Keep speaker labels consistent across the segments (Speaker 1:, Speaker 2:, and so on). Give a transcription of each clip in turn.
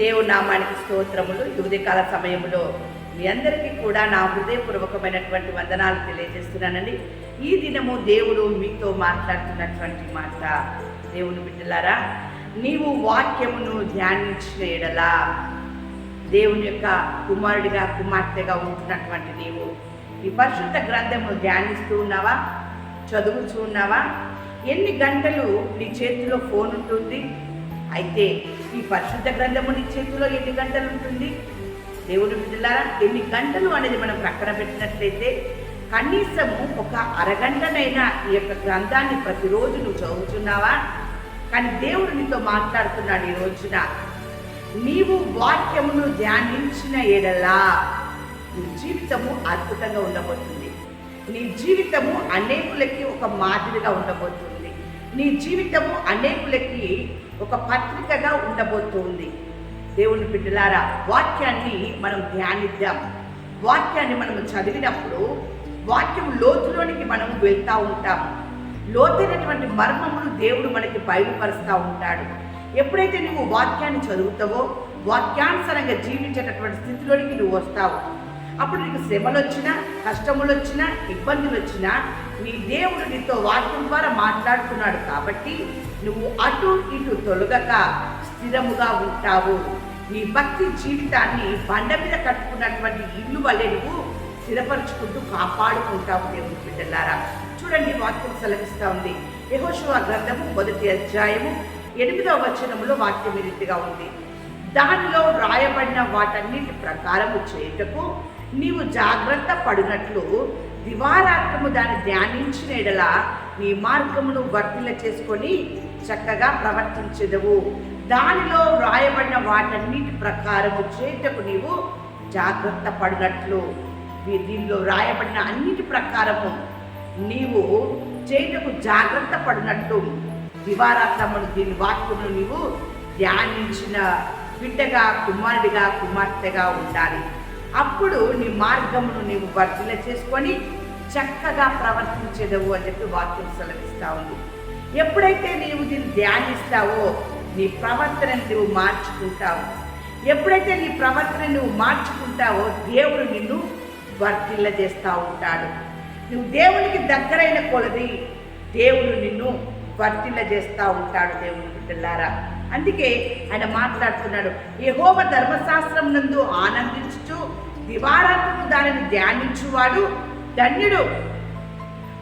Speaker 1: దేవుని నామానికి స్తోత్రములు. ఈ సమయంలో మీ అందరికీ కూడా నా హృదయపూర్వకమైనటువంటి వందనాలు తెలియజేస్తున్నానండి. ఈ దినము దేవుడు మీతో మాట్లాడుతున్నటువంటి మాట. దేవుని బిడ్డలారా నీవు వాక్యమును ధ్యానించిన ఎడలా దేవుని యొక్క కుమారుడిగా కుమార్తెగా ఉంటున్నటువంటి నీవు ఈ పరిశుద్ధ గ్రంథమును ధ్యానిస్తూ ఉన్నావా? చదువుతూ ఉన్నావా? ఎన్ని గంటలు నీ చేతిలో ఫోన్ ఉంటుంది అయితే ఈ పరిశుద్ధ గ్రంథము నీ చేతిలో ఎన్ని గంటలు ఉంటుంది? దేవుని బిడ్డలారా ఎన్ని గంటలు అనేది మనం ప్రక్కన పెట్టినట్లయితే కనీసము ఒక అరగంటనైనా ఈ యొక్క గ్రంథాన్ని ప్రతిరోజు నువ్వు చదువుతున్నావా? కానీ దేవుడు నీతో మాట్లాడుతున్నాడు ఈ రోజున. నీవు వాక్యమును ధ్యానించిన ఎడలా నీ జీవితము అద్భుతంగా ఉండబోతుంది. నీ జీవితము అనేకులకి ఒక మాదిరిగా ఉండబోతుంది. నీ జీవితము అనేకులకి ఒక పత్రికగా ఉండబోతుంది. దేవుని బిడ్డలారా వాక్యాన్ని మనం ధ్యానిద్దాం. వాక్యాన్ని మనం చదివినప్పుడు వాక్యం లోతులోనికి మనం వెళ్తూ ఉంటాం. లోతైనటువంటి మర్మములు దేవుడు మనకి బయలుపరుస్తూ ఉంటాడు. ఎప్పుడైతే నువ్వు వాక్యాన్ని చదువుతావో వాక్యానుసరంగా జీవించేటటువంటి స్థితిలోనికి నువ్వు వస్తావు. అప్పుడు నీకు శ్రమలు వచ్చినా కష్టములు వచ్చినా ఇబ్బందులు వచ్చినా నీ దేవుడు నీతో వాక్యం ద్వారా మాట్లాడుతున్నాడు కాబట్టి నువ్వు అటు ఇటు తొలగక స్థిరముగా ఉంటావు. నీ భక్తి జీవితాన్ని బండ మీద కట్టుకున్నటువంటి ఇల్లు వల్లే నువ్వు స్థిరపరుచుకుంటూ కాపాడుకుంటావు దేవుని బిడ్డలారా. చూడండి వాక్యం సెలవిస్తా ఉంది. యహోశివ గ్రంథము మొదటి అధ్యాయము ఎనిమిదవ వచనములో వాక్యం ఈ రీతిగా ఉంది. దానిలో రాయబడిన వాటన్నిటి ప్రకారము చేయుటకు నీవు జాగ్రత్త పడినట్లు దివారాత్రము దాన్ని ధ్యానించిన ఎడల నీ మార్గమును వర్తిల చేసుకొని చక్కగా ప్రవర్తించదవు. దానిలో వ్రాయబడిన వాటన్నిటి ప్రకారము చేయుటకు నీవు జాగ్రత్త పడినట్లు. దీనిలో వ్రాయబడిన అన్నిటి ప్రకారము నీవు చేతకు జాగ్రత్త పడినట్లు. దివారాత్రమును దీని వాక్యమును నీవు ధ్యానించిన బిడ్డగా కుమారుడిగా కుమార్తెగా ఉండాలి. అప్పుడు నీ మార్గమును నీవు వర్తిల చేసుకొని చక్కగా ప్రవర్తించేదవు అని చెప్పి వాక్యం సెలవిస్తా ఉంది. ఎప్పుడైతే నీవు దీన్ని ధ్యానిస్తావో నీ ప్రవర్తనను నువ్వు మార్చుకుంటావు. ఎప్పుడైతే నీ ప్రవర్తన నువ్వు మార్చుకుంటావో దేవుడు నిన్ను వర్తిల్ల చేస్తూ ఉంటాడు. నువ్వు దేవునికి దగ్గరైన కొలది దేవుడు నిన్ను వర్తిల్ల చేస్తూ ఉంటాడు దేవుని బిడ్డలారా. అందుకే ఆయన మాట్లాడుతున్నాడు యహోవ ధర్మశాస్త్రం నందు ఆనందించుచు దివారాత్రము దానిని ధ్యానించువాడు ధన్యుడు.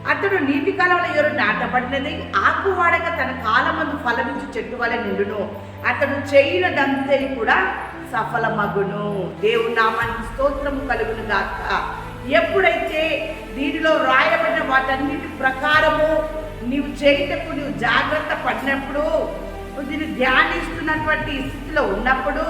Speaker 1: అతడు నీటి కాలంలో ఎవరు నాటబడినది ఆకువాడక తన కాలమందు ఫలమించు చెట్టు వల్ల నిండును. అతడు చేయనదంతే కూడా సఫలమగును. దేవుని నామానికి స్తోత్రము కలుగును గాక. ఎప్పుడైతే దీనిలో రాయబడిన వాటన్నిటి ప్రకారము నీవు చేయటప్పుడు నువ్వు జాగ్రత్త పడినప్పుడు నేను ధ్యానిస్తున్నటువంటి స్థితిలో ఉన్నప్పుడు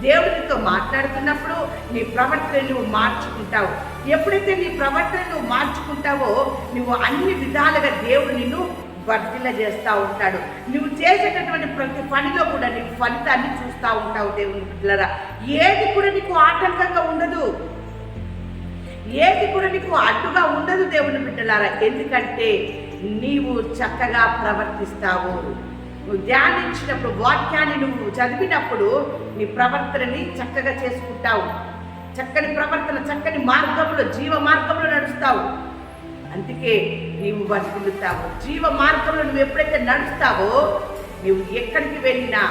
Speaker 1: దేవుడితో మాట్లాడుతున్నప్పుడు నీ ప్రవర్తన నువ్వు మార్చుకుంటావు. ఎప్పుడైతే నీ ప్రవర్తన నువ్వు మార్చుకుంటావో నువ్వు అన్ని విధాలుగా దేవుడు నిన్ను వర్ధిల్ల చేస్తూ ఉంటాడు. నువ్వు చేసేటటువంటి ప్రతి పనిలో కూడా నీకు ఫలితాన్ని చూస్తూ ఉంటావు దేవుని బిడ్డలరా. ఏది కూడా నీకు ఆటంకంగా ఉండదు. ఏది కూడా నీకు అడ్డుగా ఉండదు దేవుని బిడ్డలారా. ఎందుకంటే నీవు చక్కగా ప్రవర్తిస్తావు. నువ్వు ధ్యానించినప్పుడు వాక్యాన్ని నువ్వు చదివినప్పుడు నీ ప్రవర్తనని చక్కగా చేసుకుంటావు. చక్కని ప్రవర్తన చక్కని మార్గంలో జీవ మార్గంలో నడుస్తావు. అందుకే నీవు బతుకుతావు జీవ మార్గంలో నువ్వు ఎప్పుడైతే నడుస్తావో నువ్వు ఎక్కడికి వెళ్ళినా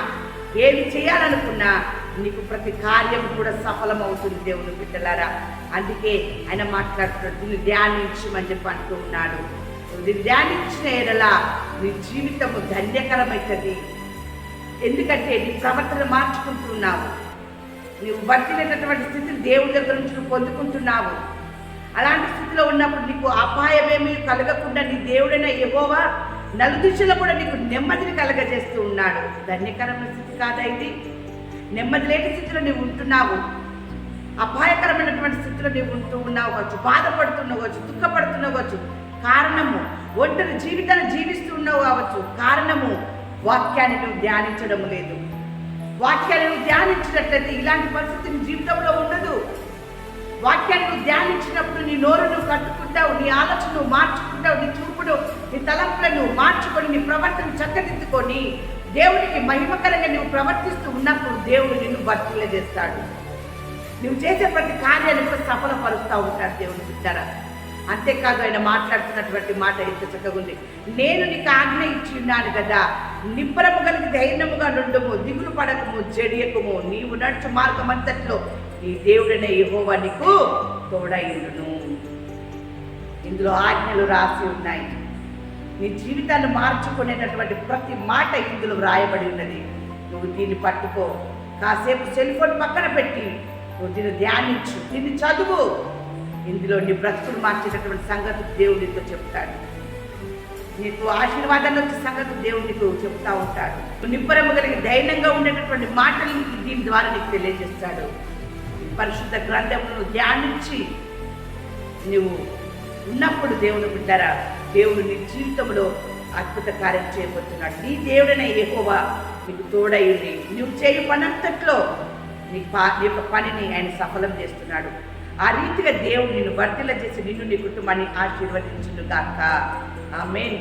Speaker 1: ఏమి చేయాలనుకున్నా నీకు ప్రతి కార్యం కూడా సఫలమవుతుంది దేవుని బిడ్డలారా. అందుకే ఆయన మాట్లాడుతున్నాడు దీన్ని ధ్యానించమని చెప్పి అంటూ ఉన్నాడు. ధ్యానించిన ఎడలా నీ జీవితము ధన్యకరమవుతుంది ఎందుకంటే నీ ప్రవర్తన మార్చుకుంటున్నావు. నీవు వర్తినటువంటి స్థితిని దేవుడి దగ్గర నుంచి నువ్వు పొందుకుంటున్నావు. అలాంటి స్థితిలో ఉన్నప్పుడు నీకు అపాయమేమీ కలగకుండా నీ దేవుడైన యెహోవా నలుదిశలో కూడా నీకు నెమ్మదిని కలగజేస్తూ ఉన్నాడు. ధన్యకరమైన స్థితి కాదా ఇది? నెమ్మది లేని స్థితిలో నీవు ఉంటున్నావు. అపాయకరమైనటువంటి స్థితిలో నీవు ఉంటూ ఉన్నావు కావచ్చు. బాధపడుతున్నావు కావచ్చు. దుఃఖపడుతున్నావు కావచ్చు. కారణము. ఒంటరి జీవితాన్ని జీవిస్తూ ఉండవు కావచ్చు. కారణము వాక్యాన్ని నువ్వు ధ్యానించడం లేదు. వాక్యాన్ని నువ్వు ధ్యానించినట్లయితే ఇలాంటి పరిస్థితి నీ జీవితంలో ఉండదు. వాక్యాన్ని నువ్వు ధ్యానించినప్పుడు నీ నోరు నువ్వు కట్టుకుంటావు నీ ఆలోచన మార్చుకుంటావు నీ చూపుడు నీ తలంపులను మార్చుకొని నీ ప్రవర్తన చక్కదిద్దుకొని దేవునికి మహిమకరంగా నువ్వు ప్రవర్తిస్తూ ఉన్నప్పుడు దేవుడు నిన్ను భర్తీల చేస్తాడు నువ్వు చేసే ప్రతి కార్యాన్ని కూడా సఫలపరుస్తూ ఉంటాడు దేవుని బిడ్డారా. అంతేకాదు ఆయన మాట్లాడుతున్నటువంటి మాట ఎంత చక్కగా ఉంది. నేను నీకు ఆజ్ఞ ఇచ్చి ఉన్నాను కదా. నిబ్బరము కలిగి ధైర్యముగా నుండము దిగులు పడకము జడియకము. నీవు నడుచు మార్గం అంతట్లో నీ దేవుడనే యెహోవా నీకు తోడైండును ఇందులో ఆజ్ఞలు రాసి ఉన్నాయి. నీ జీవితాన్ని మార్చుకునేటటువంటి ప్రతి మాట ఇందులో వ్రాయబడి ఉన్నది. నువ్వు దీన్ని పట్టుకో. కాసేపు సెల్ ఫోన్ పక్కన పెట్టి నువ్వు దీన్ని ధ్యానించు దీన్ని చదువు. ఇందులో నీ బ్రతుకులు మార్చేటటువంటి సంగతి దేవుడు నీతో చెప్తాడు. నీకు ఆశీర్వాదాలు వచ్చే సంగతి దేవుడు నీకు చెప్తా ఉంటాడు. నువ్వు నిబ్బరము కలిగి ధైర్యంగా ఉండేటటువంటి మాటలు దీని ద్వారా నీకు తెలియజేస్తాడు. పరిశుద్ధ గ్రంథములను ధ్యానించి నువ్వు ఉన్నప్పుడు దేవుని బిడ్డారా దేవుడు నీ జీవితంలో అద్భుత కార్యం చేయబోతున్నాడు. నీ దేవుడనే ఎక్కువ నీకు తోడయ్యుండి నువ్వు చేయు పనంతట్లో నీ పా నీ యొక్క పనిని ఆయన సఫలం చేస్తున్నాడు. ఆ రీతిగా దేవుడు నిన్ను వర్తిల చేసి నిన్ను నీ కుటుంబాన్ని ఆశీర్వదించును గాక ఆమెన్.